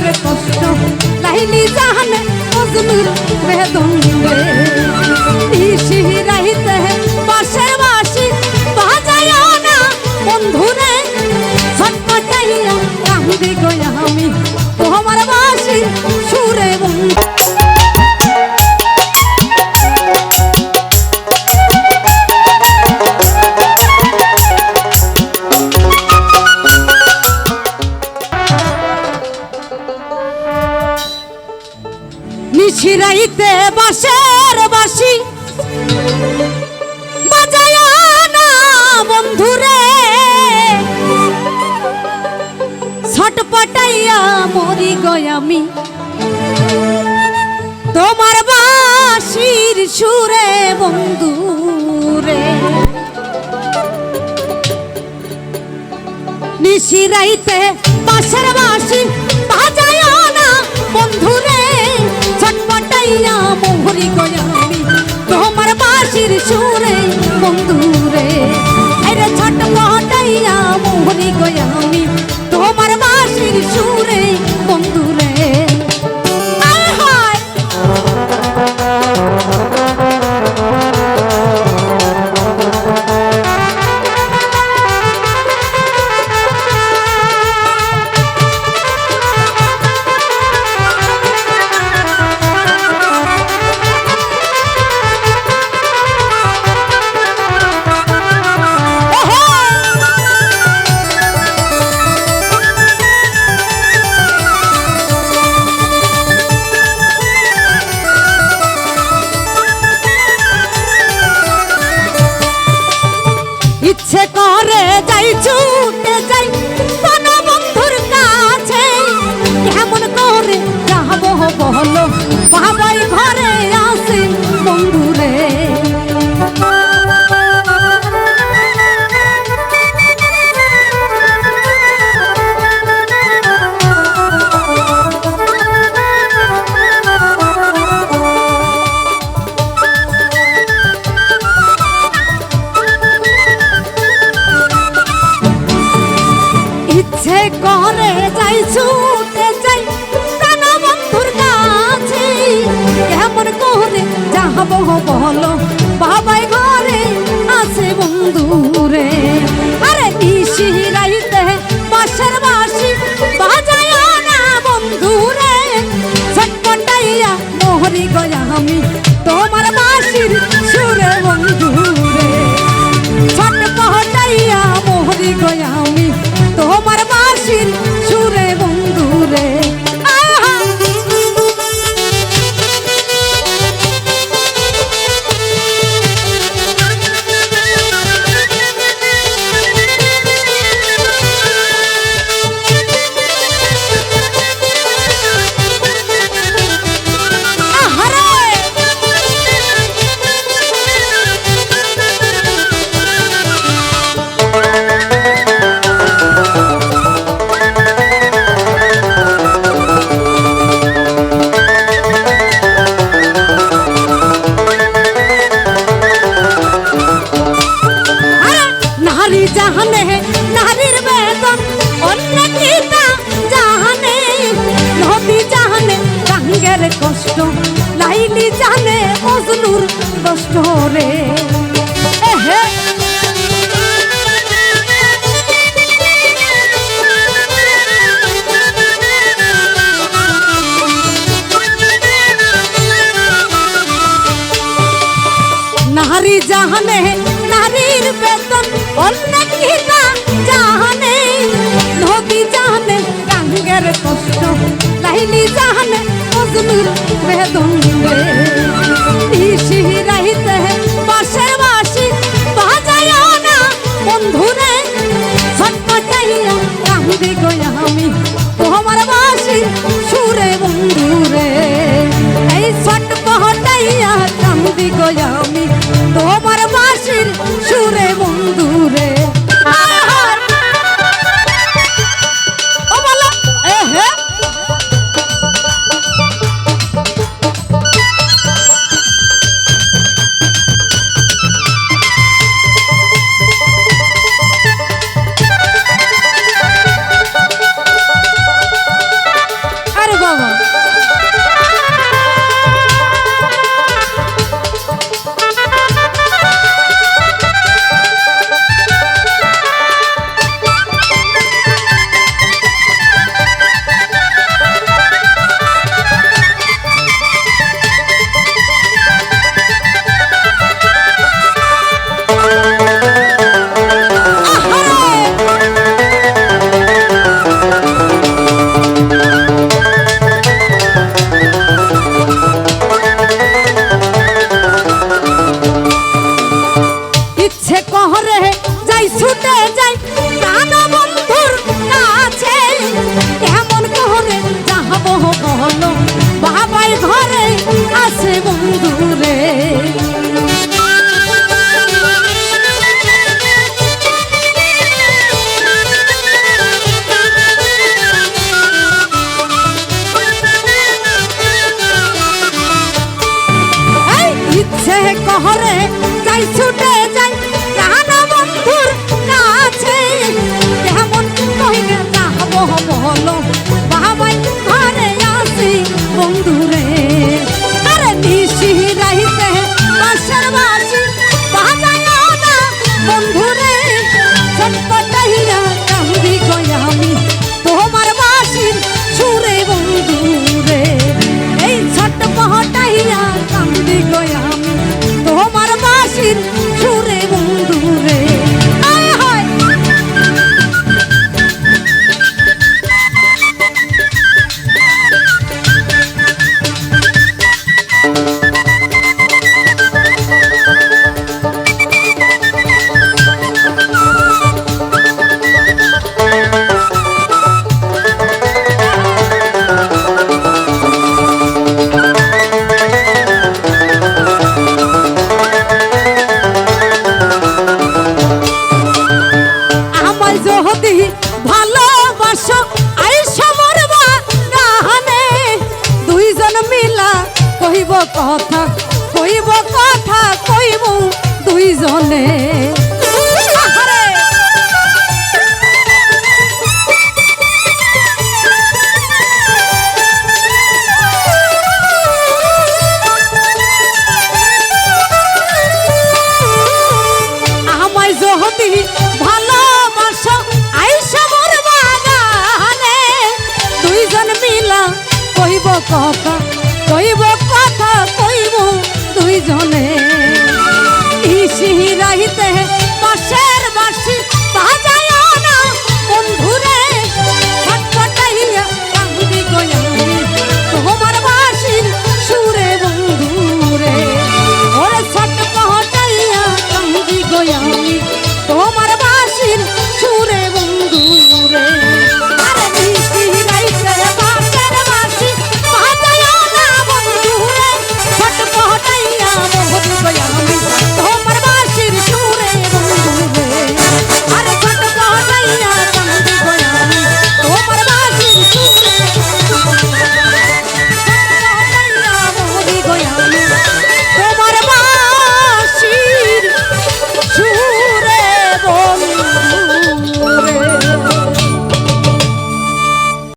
গাঙ্গের কষ্ট, লাইলি জাহানে মজনুর বেদন নিশি রাইতে পাশের বাসি বাজায় না বন্ধুরে ছটপটাইয়া কান্দি গয়া। নিশিরাইতে বাসের বাসি বন্ধুরে। ছটপটাইয়া মরি গয়ামি তোমার বাসির সুরে বন্ধুরে। নিশিরাইতে বাসের বাসি মোহরি গয়ামি তোমার বাসির সুরে বন্ধুরে ইচ্ছে করে যাই ছুটে যাই। কোন বন্ধুর কাছে কেমন করে যাব বলো? যাই ছুটে যাই প্রাণ বন্ধুর কাছে। কেমন করে যাব বলো, বাবাই ঘরে আছে বন্ধুরে। আরে নিশি রাইতে বাসার বাসি বাজায় না বন্ধুরে। ছটপটাইয়া মোহরি গয়া লাইলি জানে মজনুর কষ্ট রে নারী জাহানে নারীর বেতন অন্য নদী কষ্ট লাইলি জাহানে মজনুর বেদন রে নিশি রাইতে পাশের সে কহরে যাই ছুটে যাই প্রাণ বন্ধুর কাছে। কেমন কহিনে যাব বলো বাবাই যদি ভালোবাসো, আইসা মোর বাগানে। দুইজন মিলা কইব কথা কইব কথা কইব দুইজনে। ইসি রাইতে